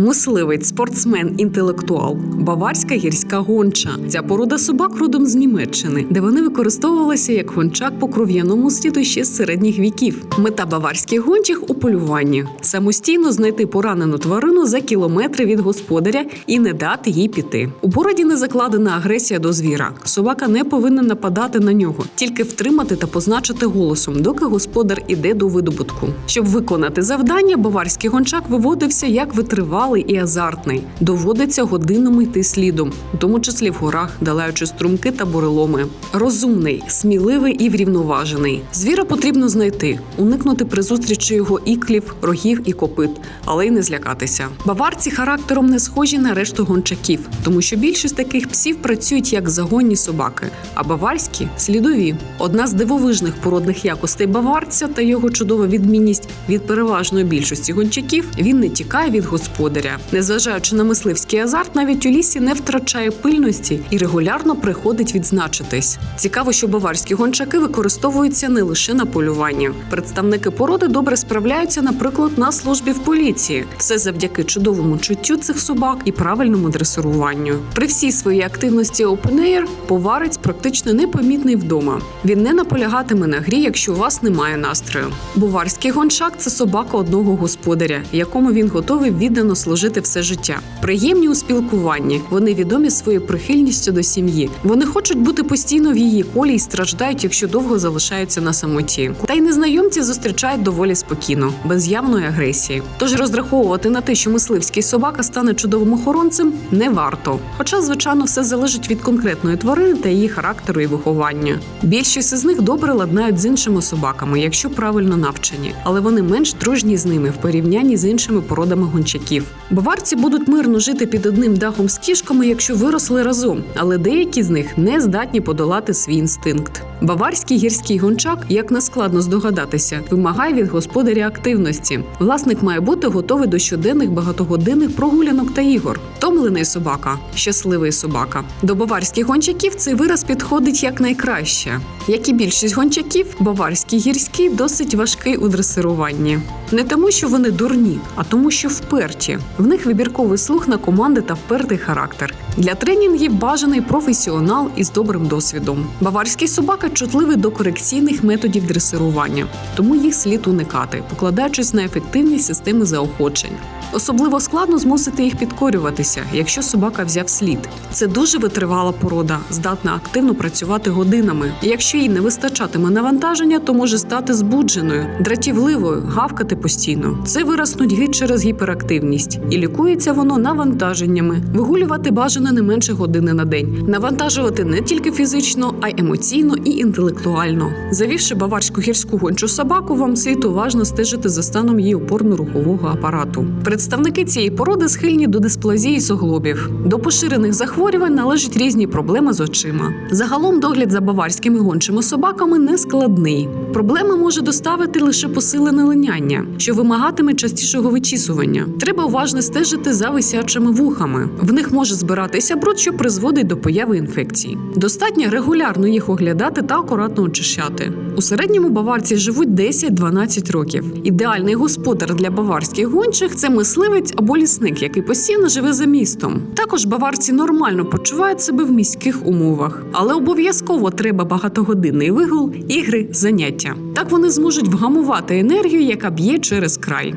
Мисливець, спортсмен, інтелектуал, баварська гірська гонча. Ця порода собак родом з Німеччини, де вони використовувалися як гончак по кров'яному сліду ще з середніх віків. Мета баварських гончих у полюванні самостійно знайти поранену тварину за кілометри від господаря і не дати їй піти. У породі не закладена агресія до звіра. Собака не повинна нападати на нього, тільки втримати та позначити голосом, доки господар іде до видобутку. Щоб виконати завдання, баварський гончак виводився як витривалий і азартний. Доводиться годинами йти слідом, у тому числі в горах, долаючи струмки та буреломи. Розумний, сміливий і врівноважений. Звіра потрібно знайти, уникнути при зустрічі його іклів, рогів і копит, але й не злякатися. Баварці характером не схожі на решту гончаків, тому що більшість таких псів працюють як загонні собаки, а баварські слідові. Одна з дивовижних породних якостей баварця та його чудова відмінність від переважної більшості гончаків він не тікає від господаря. Незважаючи на мисливський азарт, навіть у лісі не втрачає пильності і регулярно приходить відзначитись. Цікаво, що баварські гончаки використовуються не лише на полюванні. Представники породи добре справляються, наприклад, на службі в поліції. Все завдяки чудовому чуттю цих собак і правильному дресируванню. При всій своїй активності Air поварець практично непомітний вдома. Він не наполягатиме на грі, якщо у вас немає настрою. Буварський гончак це собака одного господаря, якому він готовий віддано служити все життя. Приємні у спілкуванні. Вони відомі своєю прихильністю до сім'ї. Вони хочуть бути постійно в її колі і страждають, якщо довго залишаються на самоті. Та й незнайомці зустрічають доволі спокійно, без явної агресії. Тож розраховувати на те, що мисливський собака стане чудовим охоронцем, не варто. Хоча, звичайно, все залежить від конкретної тварини та її характеру і виховання. Більшість із них добре ладнають з іншими собаками, якщо правильно навчені, але вони менш дружні з ними в порівнянні з іншими породами гончаків. Баварці будуть мирно жити під одним дахом з кішками, якщо виросли разом, але деякі з них не здатні подолати свій інстинкт. Баварський гірський гончак, як не складно здогадатися, вимагає від господаря активності. Власник має бути готовий до щоденних багатогодинних прогулянок та ігор. Томлений собака, щасливий собака. До баварських гончаків цей вираз підходить як найкраще. Як і більшість гончаків, баварський гірський досить важкий у дресируванні. Не тому, що вони дурні, а тому, що вперті. В них вибірковий слух на команди та впертий характер. Для тренінгів бажаний професіонал із добрим досвідом. Баварський собака чутливий до корекційних методів дресирування, тому їх слід уникати, покладаючись на ефективні системи заохочень. Особливо складно змусити їх підкорюватися, якщо собака взяв слід. Це дуже витривала порода, здатна активно працювати годинами. Якщо їй не вистачатиме навантаження, то може стати збудженою, дратівливою, гавкати постійно. Це вираз нудьги через гіперактивність, і лікується воно навантаженнями. Вигулювати бажано не менше години на день, навантажувати не тільки фізично, а й емоційно і інтелектуально. Завівши баварську гірську гончу собаку, вам слід уважно стежити за станом її опорно-рухового апарату. Представники цієї породи схильні до дисплазії суглобів. До поширених захворювань належать різні проблеми з очима. Загалом догляд за баварськими гончими собаками не складний. Проблеми може доставити лише посилене линяння, що вимагатиме частішого вичісування. Треба уважно стежити за висячими вухами. В них може збиратися бруд, що призводить до появи інфекцій. Достатньо регулярно їх оглядати та акуратно очищати. У середньому баварці живуть 10-12 років. Ідеальний господар для баварських гончих це мисливець або лісник, який постійно живе за містом. Також баварці нормально почувають себе в міських умовах, але обов'язково треба багатогодинний вигул, ігри, заняття. Так вони зможуть вгамувати енергію, яка б'є через край.